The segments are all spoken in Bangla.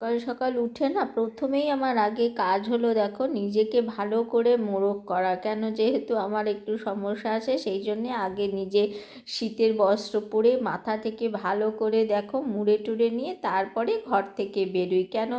সকাল সকাল উঠে না প্রথমেই আমার আগে কাজ হলো দেখো, নিজেকে ভালো করে মোরগ করা। কেন যেহেতু আমার একটু সমস্যা আছে, সেই জন্যে আগে নিজে শীতের বস্ত্র পরে মাথা থেকে ভালো করে দেখো, মুড়ে টুড়ে নিয়ে তারপরে ঘর থেকে বেরোই। কেন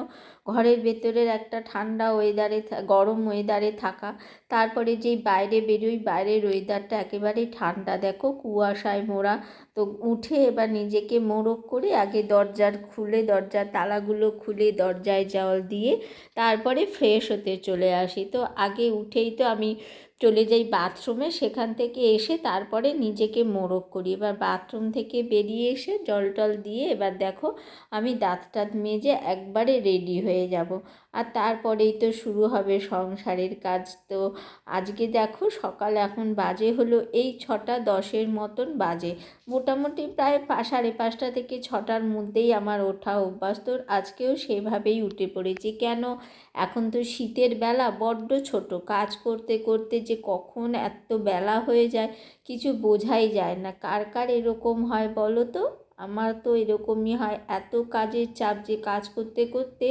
ঘরের ভেতরের একটা ঠান্ডা ওয়েদারে গরম ওয়েদারে থাকা, তারপরে যেই বাইরে বেরোই, বাইরের ওয়েদারটা একেবারেই ঠান্ডা। দেখো কুয়াশায় মোড়া, তো উঠে এবার নিজেকে মোড়ক করে আগে দরজার খুলে, দরজার তালাগুলো খুলে দরজায় জল দিয়ে তারপরে ফ্রেশ হতে চলে আসি। তো আগে উঠেই তো আমি চলে যাই বাথরুমে সেখান থেকে এসে তারপরে নিজেকে মোরগ করি। এবার বাথরুম থেকে বেরিয়ে এসে জল টল দিয়ে এবার দেখো আমি দাঁত টাত মেজে একবারে রেডি হয়ে যাব। আর তারপরেই তো শুরু হবে সংসারের কাজ। তো আজকে দেখো সকাল এখন বাজে হলো এই ছটা দশের মতন বাজে। মোটামুটি প্রায় সাড়ে পাঁচটা থেকে ছটার মধ্যেই আমার ওঠা অভ্যাস। আজকেও সেভাবেই উঠে পড়েছি। কেন? এখন তো শীতের বেলা বড্ড ছোট। কাজ করতে করতে যে কখন এত বেলা হয়ে যায়, কিছু বোঝাই যায় না। কার কার এরকম হয় বলো তো? আমার তো এরকমই হয়, এত কাজের চাপ যে কাজ করতে করতে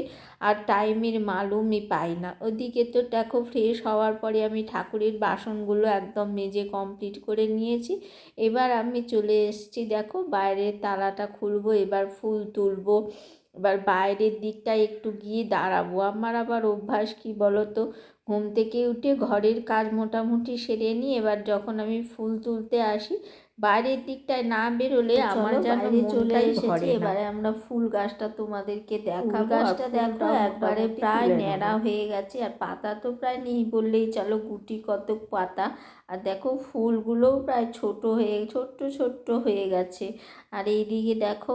আর টাইমের মালুমই পাই না। ওদিকে তো দেখো ফ্রেশ হওয়ার পরে আমি ঠাকুরের বাসনগুলো একদম মেজে কমপ্লিট করে নিয়েছি। এবার আমি চলে এসেছি দেখো, বাইরের তালাটা খুলবো, এবার ফুল তুলবো, এবার বাইরের দিকটায় একটু গিয়ে দাঁড়াবো। আমার আবার অভ্যাস কী তো ঘুম থেকে উঠে ঘরের কাজ মোটামুটি সেরে নিই। এবার যখন আমি ফুল তুলতে আসি বাইরের দিকটায় না বেরোলে আমার যেন চলে এসেছে। এবারে আমরা ফুল গাছটা তোমাদেরকে দেখা গাছটা দেখো একবারে প্রায় ন্যাড়া হয়ে গেছে আর পাতা তো প্রায় নেই বললেই চলো গুটি কতক পাতা। আর দেখো ফুলগুলোও প্রায় ছোট হয়ে, ছোট্ট ছোট্ট হয়ে গেছে। আর এইদিকে দেখো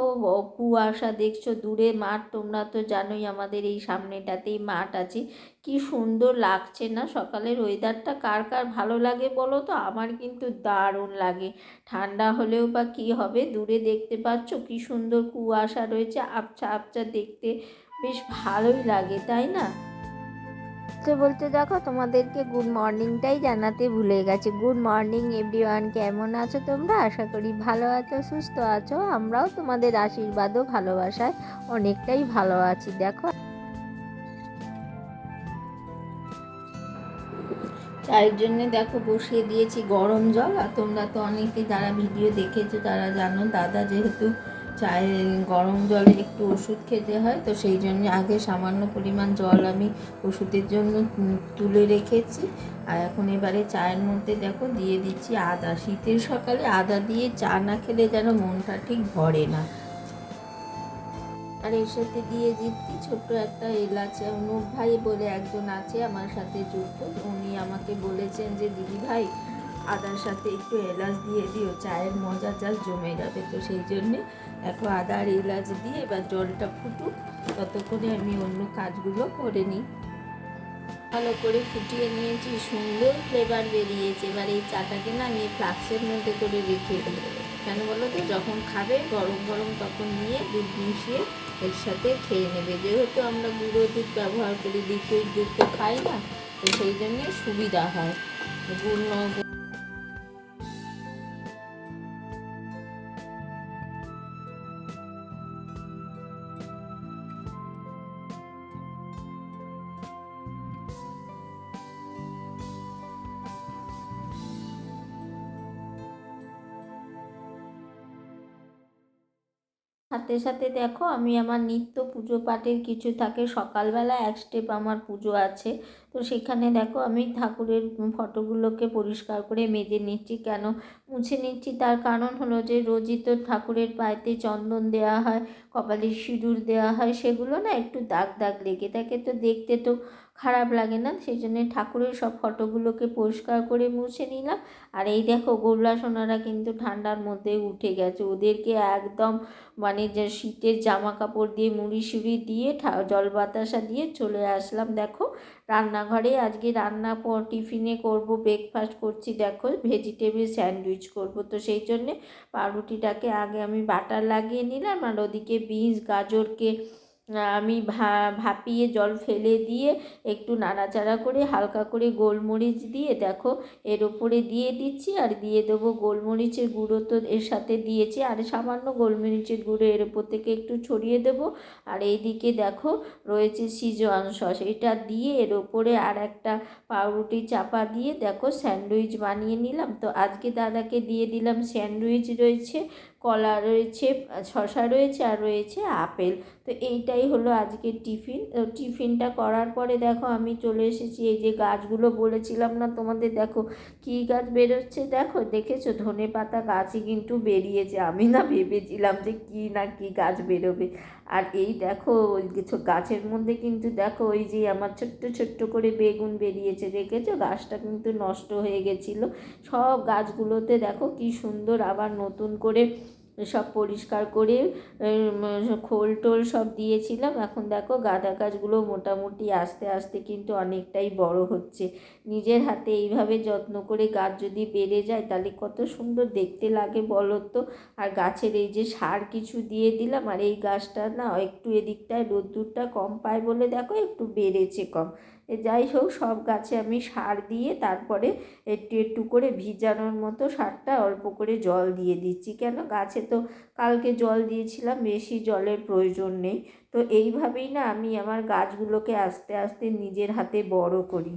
কুয়াশা দেখছ? দূরে মাঠ, তোমরা তো জানোই আমাদের এই সামনেটাতেই মাঠ আছে। কি সুন্দর লাগছে না? সকালের ওয়েদারটা কার কার ভালো লাগে বলো তো? আমার কিন্তু দারুণ লাগে। ঠান্ডা হলেও বা কী হবে? দূরে দেখতে পাচ্ছ? কি সুন্দর কুয়াশা রয়েছে। আবছা আবছা দেখতে বেশ ভালোই লাগে, তাই না? বলতে বলতে দেখো, তোমাদেরকে গুড মর্নিংটাই জানাতে ভুলে গেছে। গুড মর্নিং এভরিওয়ান কেমন আছো তোমরা? আশা করি ভালো আছো, সুস্থ আছো। আমরাও তোমাদের আশীর্বাদ ও ভালোবাসায় অনেকটাই ভালো আছি, দেখো। চায়ের জন্যে দেখো, বসিয়ে দিয়েছি গরম জল। আর তোমরা তো অনেকে যারা ভিডিও দেখেছ, তারা জানো, দাদা যেহেতু চায়ে গরম জলে একটু ওষুধ খেতে হয়, তো সেই জন্য আগে সামান্য পরিমাণ জল আমি ওষুধের জন্য তুলে রেখেছি। আর এখন এবারে চায়ের মধ্যে দেখো দিয়ে দিচ্ছি আদা। শীতের সকালে আদা দিয়ে চা না খেলে যেন মনটা ঠিক ভরে না। আর এর সাথে দিয়ে দিচ্ছি ছোট্ট একটা এলাচ। অনুপ ভাই বলে একজন আছে আমার সাথে যুক্ত, উনি আমাকে বলেছেন যে, দিদি ভাই আদার সাথে একটু এলাচ দিয়ে দিও, চায়ের মজা চাষ জমে যাবে। তো সেই জন্যে এখন আদা আর এলাচ দিয়ে এবার জলটা ফুটুক, ততক্ষণে আমি অন্য কাজগুলো করে নিই। ভালো করে ফুটিয়ে নিয়েছি, সুন্দর ফ্লেভার বেরিয়েছে। এবার এই চাটাকে না আমি ফ্লাক্সের মধ্যে করে রেখে দিই কেন বলো তো? যখন খাবে গরম গরম তখন নিয়ে দুধ মিশিয়ে এর সাথে খেয়ে নেবে। যেহেতু আমরা গুঁড়ো দুধ ব্যবহার করি লিকুইড দুধ তো খাই না, তো সেই জন্যে সুবিধা হয়। গুড় সাথে সাথে দেখো আমি আমার নিত্য পুজো পাঠের কিছু থাকে। সকালবেলা এক স্টেপ আমার পুজো আছে। তো সেখানে দেখো আমি ঠাকুরের ফটোগুলোকে পরিষ্কার করে মেজে নিচ্ছি। কেন? মুছে নিচ্ছি তার কারণ হলো যে রোজই তো ঠাকুরের পায়েতে চন্দন দেওয়া হয়, কপালে সিঁদুর দেওয়া হয়, সেগুলো না একটু দাগ দাগ লেগে থাকে। তো দেখতে তো খারাপ লাগে না, সেই জন্য ঠাকুরের সব ফটোগুলোকে পরিষ্কার করে মুছে নিলাম। আর এই দেখো গোল্লা সোনারা কিন্তু ঠান্ডার মধ্যে উঠে গেছে। ওদেরকে একদম মানে যে শীতের জামা কাপড় দিয়ে, মুড়ি সুড়ি দিয়ে জল বাতাসা দিয়ে চলে আসলাম। দেখো, রান্নাঘরে আজকে রান্না পর টিফিনে করব ব্রেকফাস্ট করছি, দেখো ভেজিটেবিল স্যান্ডউইচ করব। তো সেই জন্যে পাউরুটিটাকে আগে আমি বাটার লাগিয়ে নিলাম, আর ওদিকে বিনস, গাজরকে আমি ভা, ভাপিয়ে জল ফেলে দিয়ে একটু নাড়াচাড়া করে হালকা করে গোলমরিচ দিয়ে দেখো এর ওপরে দিয়ে দিচ্ছি আর দিয়ে দেবো গোলমরিচের গুঁড়ো তো এর সাথে দিয়েছি আর সামান্য গোলমরিচের গুঁড়ো এর ওপর থেকে একটু ছড়িয়ে দেবো। আর এইদিকে দেখো রয়েছে সিজোয়ান সস এটা দিয়ে এর ওপরে আর একটা পাউরুটি চাপা দিয়ে দেখো স্যান্ডউইচ বানিয়ে নিলাম। তো আজকে দাদাকে দিয়ে দিলাম স্যান্ডউইচ রয়েছে। কলা রয়েছে শশা রয়েছে আর রয়েছে আপেল। তো এইটাই হলো আজকের টিফিন। টিফিনটা করার পরে দেখো আমি চলে এসেছি, এই যে গাছগুলো বলেছিলাম না তোমাদের, দেখো কী গাছ বেরোচ্ছে? দেখো দেখেছ ধনে পাতা গাছই কিন্তু বেরিয়েছে। আমি না ভেবেছিলাম যে কী না কী গাছ বেরোবে। আর এই দেখো, ওই কিছু গাছের মধ্যে কিন্তু দেখো, ওই যে আমার ছোট্ট ছোট্ট করে বেগুন বেরিয়েছে, দেখেছ? গাছটা কিন্তু নষ্ট হয়ে গেছিল। সব গাছগুলোতে দেখো কি সুন্দর আবার নতুন করে সব পরিষ্কার করে খোল টোল সব দিয়েছিলাম। এখন দেখো গাঁদা গাছগুলো মোটামুটি আস্তে আস্তে কিন্তু অনেকটাই বড় হচ্ছে। নিজের হাতে এইভাবে যত্ন করে গাছ যদি বেড়ে যায়, তাহলে কত সুন্দর দেখতে লাগে বলো তো আর গাছের এই যে সার কিছু দিয়ে দিলাম, আর এই গাছটা না একটু এদিকটায় রোদ্দুরটা কম পায় বলে দেখো একটু বেড়েছে কম। যাই হোক, সব গাছে আমি সার দিয়ে তারপরে একটু একটু করে ভিজানোর মতো সারটা অল্প করে জল দিয়ে দিচ্ছি। কেন? গাছে তো কালকে জল দিয়েছিলাম, বেশি জলের প্রয়োজন নেই। তো এইভাবেই না আমি আমার গাছগুলোকে আস্তে আস্তে নিজের হাতে বড় করি।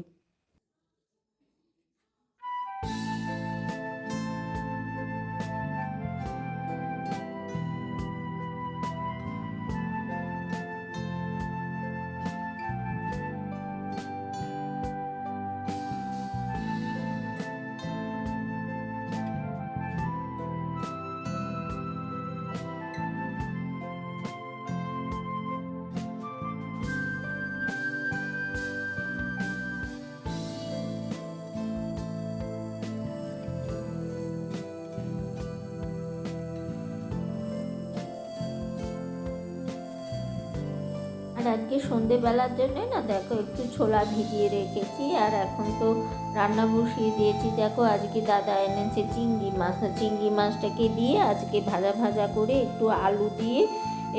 আর আজকে সন্ধেবেলার জন্য না দেখো একটু ছোলা ভিজিয়ে রেখেছি, আর এখন তো রান্না বসিয়ে দিয়েছি। দেখো আজকে দাদা এনেছে চিংড়ি মাছ। চিংড়ি মাছটাকে দিয়ে আজকে ভাজা ভাজা করে একটু আলু দিয়ে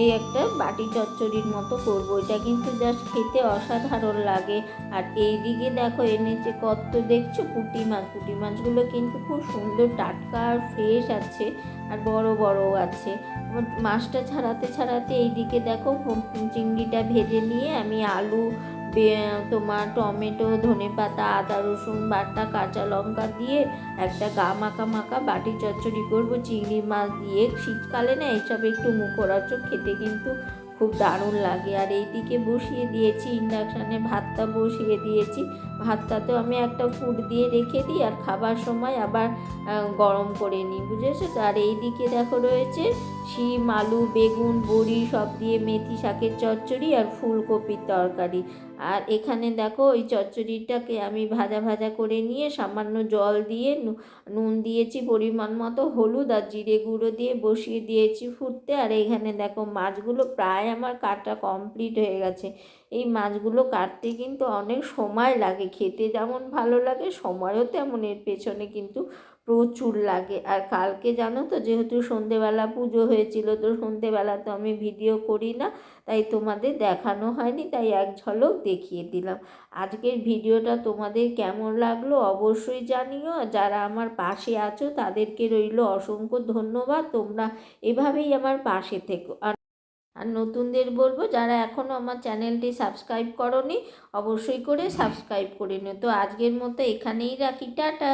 এই একটা বাটি চচ্চড়ির মতো করব। এটা কিন্তু জাস্ট খেতে অসাধারণ লাগে। আর এই দিকে দেখো এনেছে কত দেখছ? পুঁটি মাছ। পুঁটি মাছগুলো কিন্তু খুব সুন্দর টাটকা আর ফ্রেশ আছে আর বড় বড়ও আছে। মাছটা ছাড়াতে ছাড়াতে এইদিকে দেখো চিংড়িটা ভেজে নিয়ে আমি আলু তোমার টমেটো, ধনে পাতা, আদা, রসুন, বাটা, কাঁচা লঙ্কা দিয়ে একটা গা মাখা মাখা বাটি চচ্চড়ি করব, চিংড়ি মাছ দিয়ে। শীতকালে না এইসব একটু মুখরোচক খেতে কিন্তু খুব দারুণ লাগে। আর এইদিকে বসিয়ে দিয়েছি, ইন্ডাকশানে ভাতটা বসিয়ে দিয়েছি। ভাতটাতেও আমি একটা ফুট দিয়ে রেখে দিই আর খাবার সময় আবার গরম করে নিই, বুঝেছ? তো আর এইদিকে দেখো রয়েছে শিম, আলু, বেগুন, বড়ি সব দিয়ে মেথি শাকের চচ্চড়ি আর ফুলকপির তরকারি। আর এখানে দেখো ওই চচ্চড়িটাকে আমি ভাজা ভাজা করে নিয়ে সামান্য জল দিয়ে নুন দিয়েছি পরিমাণ মতো, হলুদ আর জিরে গুঁড়ো দিয়ে বসিয়ে দিয়েছি ফুটতে। আর এখানে দেখো মাছগুলো প্রায় আমার কাটা কমপ্লিট হয়ে গেছে। এই মাছগুলো কাটতে কিন্তু অনেক সময় লাগে, খেতে যেমন ভালো লাগে, সময়ও তেমন এর পেছনে কিন্তু প্রচুর লাগে। আর কালকে জানো তো, যেহেতু সন্ধেবেলা পুজো হয়েছিল, তো সন্ধেবেলা তো আমি ভিডিও করি না, তাই তোমাদের দেখানো হয়নি, তাই এক ঝলক দেখিয়ে দিলাম। আজকের ভিডিওটা তোমাদের কেমন লাগল অবশ্যই জানিও। যারা আমার পাশে আছো, তাদেরকে রইল অসংখ্য ধন্যবাদ। তোমরা এভাবেই আমার পাশে থেকো। আর নতুনদের বলব, যারা এখনও আমার চ্যানেলটি সাবস্ক্রাইব করনি, অবশ্যই করে সাবস্ক্রাইব করে নিও। তো আজকের মতো এখানেই রাখি। টাটা!